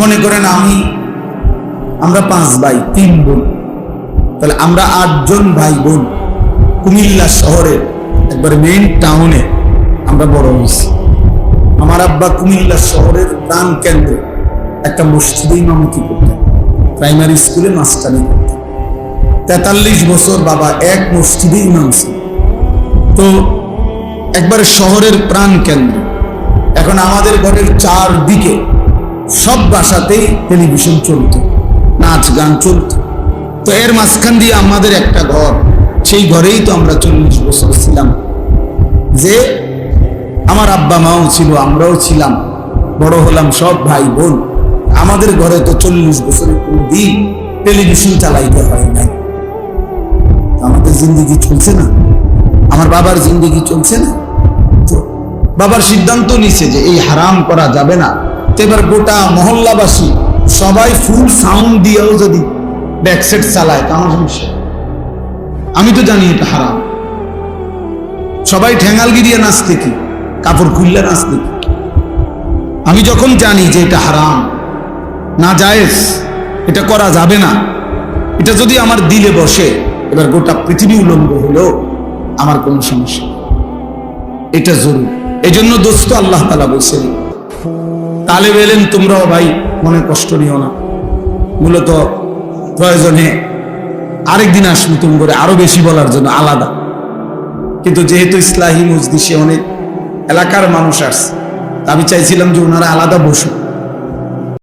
মনে করেন আমি, আমরা পাঁচ ভাই, তিন বোন। তাহলে আমরা আটজন ভাই বোন কুমিল্লা শহরে, একবার মেইন টাউনে আমরা বড় হয়েছি। আমার আব্বা কুমিল্লা শহরের প্রাণ কেন্দ্রে একটা মসজিদে ইমামতি করতেন প্রাইমারি স্কুলে মাস্টারি করতেন। তেতাল্লিশ বছর বাবা এক মসজিদে ইমাম ছিল তো একবার শহরের প্রাণ কেন্দ্র। এখন আমাদের ঘরের চারদিকে সব বাসাতেই টেলিভিশন চলত, নাচ গান চলত। তো এর মাঝখান দিয়ে আমাদের একটা ঘর, সেই ঘরেই তো আমরা চল্লিশ বছর ছিলাম। যে আমার আব্বা মাও ছিল, আমরাও ছিলাম, বড় হলাম সব ভাই বোন। আমাদের ঘরে তো চল্লিশ বছরের কোনো দিন টেলিভিশন চালাইতে হয় নাই। আমাদের জিন্দগি চলছে না, আমার বাবার জিন্দগি চলছে না। তো বাবার সিদ্ধান্ত নিছে যে এই হারাম করা যাবে না। এবার গোটা মহল্লাবাসী সবাই ফুল সাউন্ড দিয়েও যদি ব্যাকসেট চালায় তা সমস্যা আমি তো জানি এটা হারাম। সবাই ঠেঙ্গালগি দিয়ে নাচতে কি কাপড় খুললে নাচতে কি আমি যখন জানি যে এটা হারাম, না জায়েজ, এটা করা যাবে না, এটা যদি আমার দিলে বসে, এবার গোটা পৃথিবী উলঙ্গ হলেও আমার কোনো সমস্যা এটা জরুরি। এই জন্য দোস্ত, আল্লাহ তালা বলছেন তালে বেলেন তোমরাও ভাই মনে কষ্ট নিও না। মূলত প্রয়োজনে আরেকদিন আসব তুমি করে, আরও বেশি বলার জন্য, আলাদা। কিন্তু যেহেতু ইসলাহী মজদিসে অনেক এলাকার মানুষ আসছে, আমি চাইছিলাম যে ওনারা আলাদা বসুক।